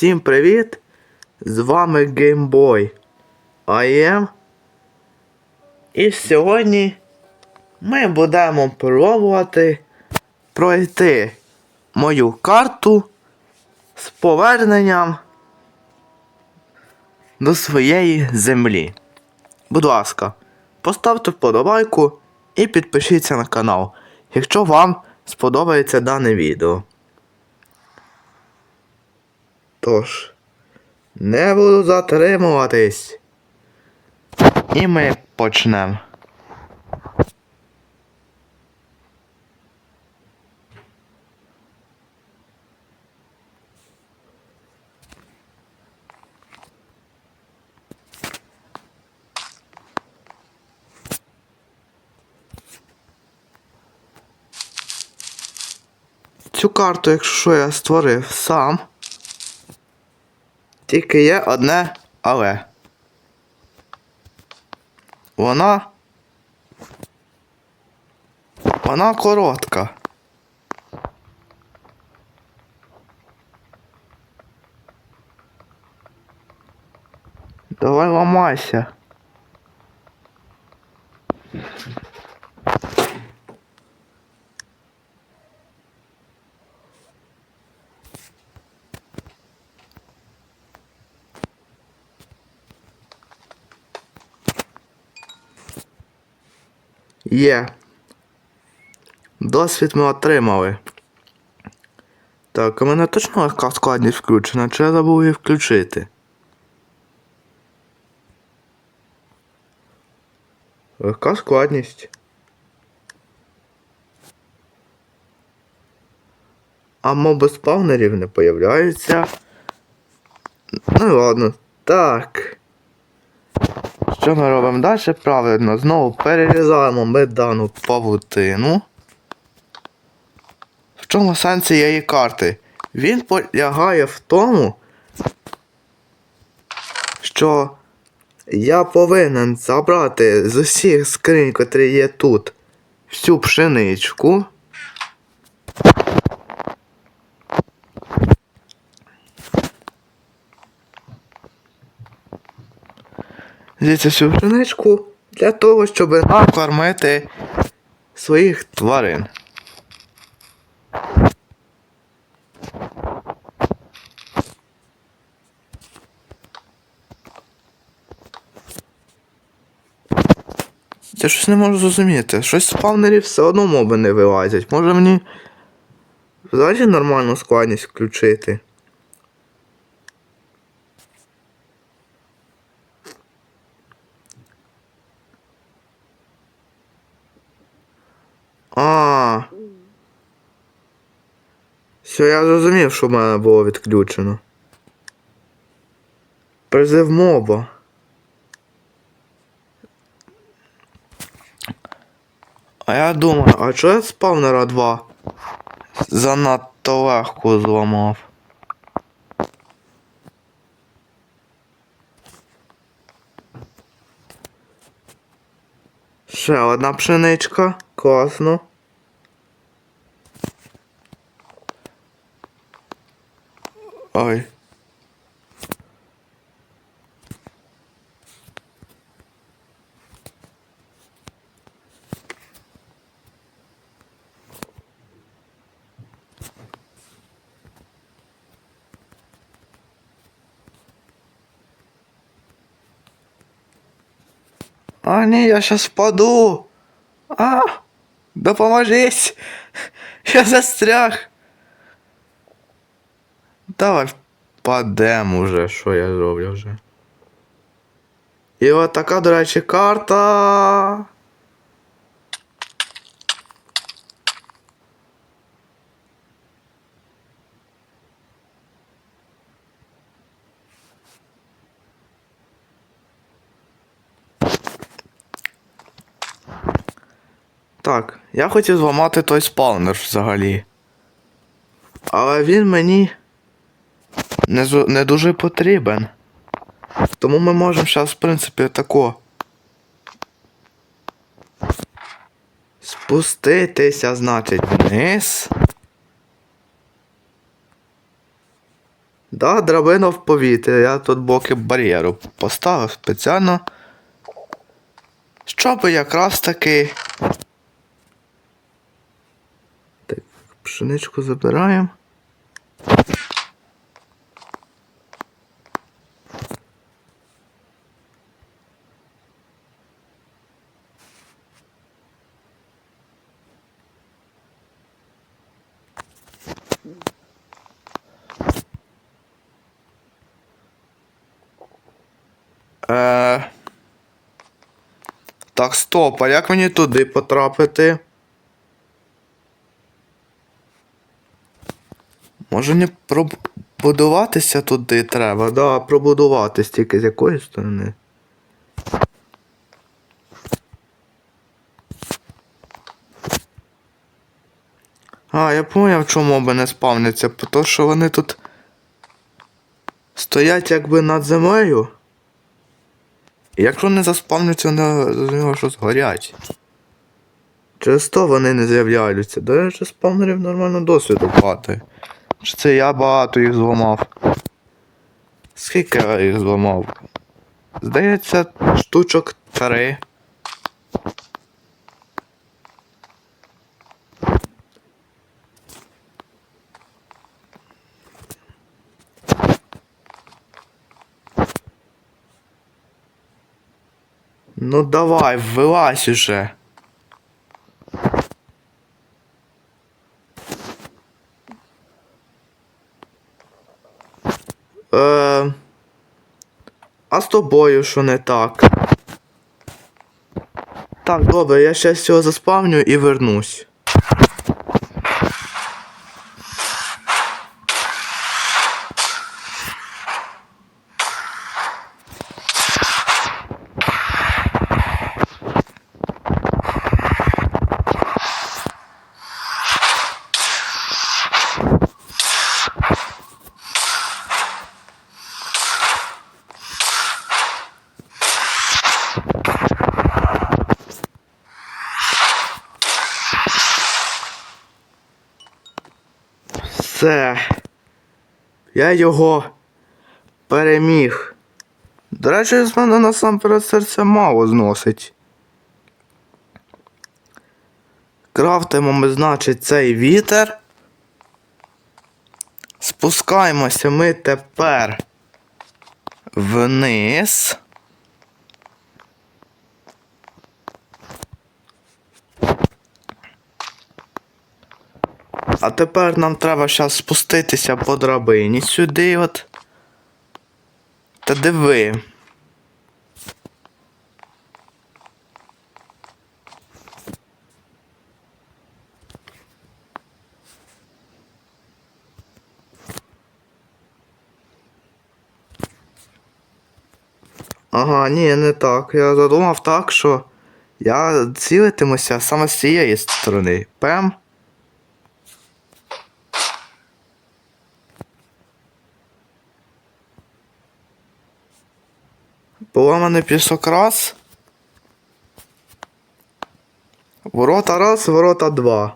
Всім привіт! З вами GameBoy IM. І сьогодні ми будемо пробувати пройти мою карту з поверненням до своєї землі. Будь ласка, поставте вподобайку і підпишіться на канал, якщо вам сподобається дане відео. Тож, не буду затримуватись. І ми почнемо. Цю карту, якщо я створив сам. Тільки є одне але. Вона. Вона коротка. Давай ламайся. Є. Досвід ми отримали. Так, у мене точно легка складність включена, чи я забув її включити? Легка складність. А моби спавнерів не появляються. Ну ладно. Так. Що ми робимо далі? Правильно, знову перерізаємо ми дану павутину. В чому сенс цієї карти? Він полягає в тому, що я повинен забрати з усіх скринь, котрі є тут, всю пшеничку. Звідси всю пшеничку для того, щоб накормити своїх тварин. Я щось не можу зрозуміти. Щось з спавнерів все одно моби не вилазять. Може мені взагалі нормальну складність включити. А. Все, я зрозумів, що в мене було відключено. Призив моба. А я думаю, а чого я спавнера 2 занадто легко зламав? Ще одна пшеничка. Класно. Ой. А, ні, я щас впаду. А, допоможись. Я застряг. Давай впадем уже, що я зроблю вже. І от така, до речі, карта. Так, я хотів зламати той спаунер взагалі. Але він мені не, не дуже потрібен. Тому ми можемо зараз, в принципі, тако. Спуститися, значить, вниз. Да, драбина в повітря. Я тут боки бар'єру поставив спеціально. Щоб якраз таки. Так, пшеничку забираємо. Е... Так, стоп, а як мені туди потрапити? Може не пробудуватися туди треба? Да, пробудуватись тільки з якої сторони. А, я поняв, чому моби не спавняться, тому що вони тут стоять якби над землею. Якщо не заспавнюються, вони з нього щось горять. Через то вони не з'являються. До речі, спавнерів нормально досвіду хватає. Чи це я багато їх зламав? Скільки я їх зламав? Здається, штучок три. Ну давай, вилазь уже. Е, а з тобою що не так? Так, добре, я ще цього заспавню і вернусь. Все. Я його переміг. До речі, з мене насамперед серце мало зносить. Крафтимо ми, значить, цей вітер. Спускаємося ми тепер вниз. А тепер нам треба зараз спуститися по драбині сюди от. Та диви. Ага, ні, не так. Я задумав так, що я цілитимуся саме з цієї сторони. Пем. Поламаний пісок раз. Ворота раз, ворота два.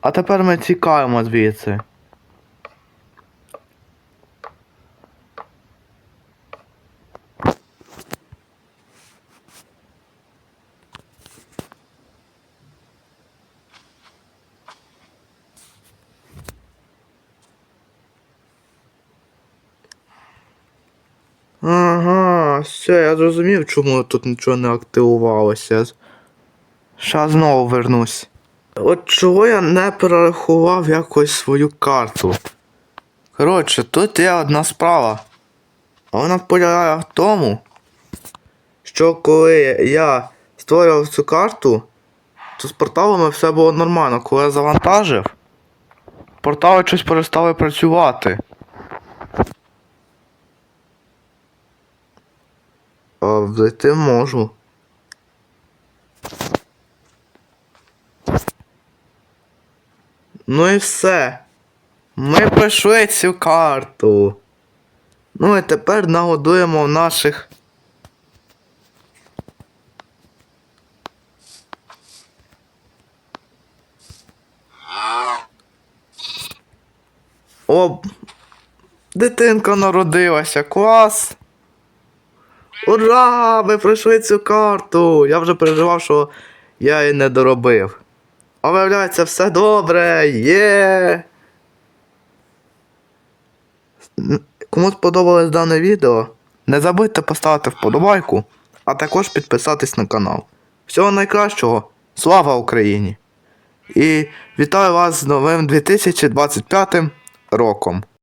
А тепер ми тікаємо звідси. Ага, все, я зрозумів, чому тут нічого не активувалося. Ща знову вернусь. От чого я не перерахував якось свою карту. Коротше, тут є одна справа. А вона полягає в тому, що коли я створював цю карту, то з порталами все було нормально. Коли я завантажив, портали щось перестали працювати. А влити можу. Ну і все. Ми пройшли цю карту. Ну і тепер нагодуємо в наших. О, дитинка народилася, клас. Ура! Ми пройшли цю карту! Я вже переживав, що я її не доробив. А виявляється, все добре! Є! Кому сподобалось дане відео, не забудьте поставити вподобайку, а також підписатись на канал. Всього найкращого! Слава Україні! І вітаю вас з новим 2025 роком!